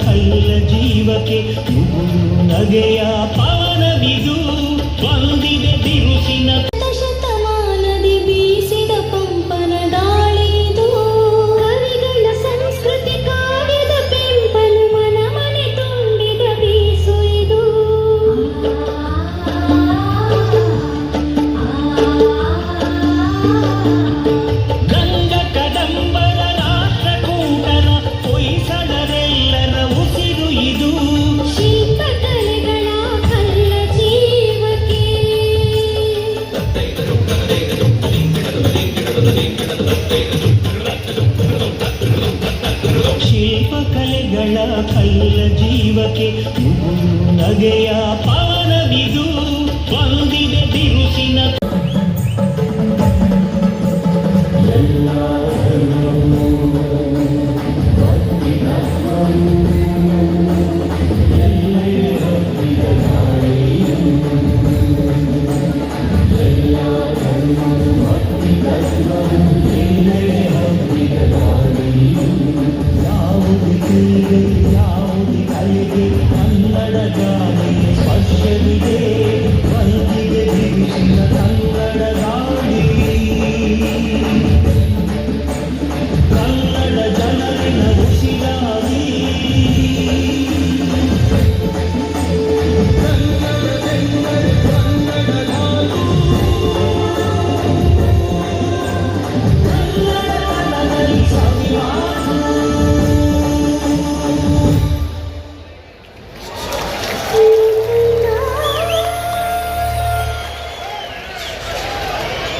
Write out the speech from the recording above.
ಖಲ್ಲ ಜೀವಕ್ಕೆ ನಗೆಯ ಪಾವನವಿದು ಬಂದಿದೆ ಬಿರುಸಿನ ಗಳ ಕಲ್ಲ ಜೀವಕ್ಕೆ ನಗೆಯ ಪಾನವಿದು.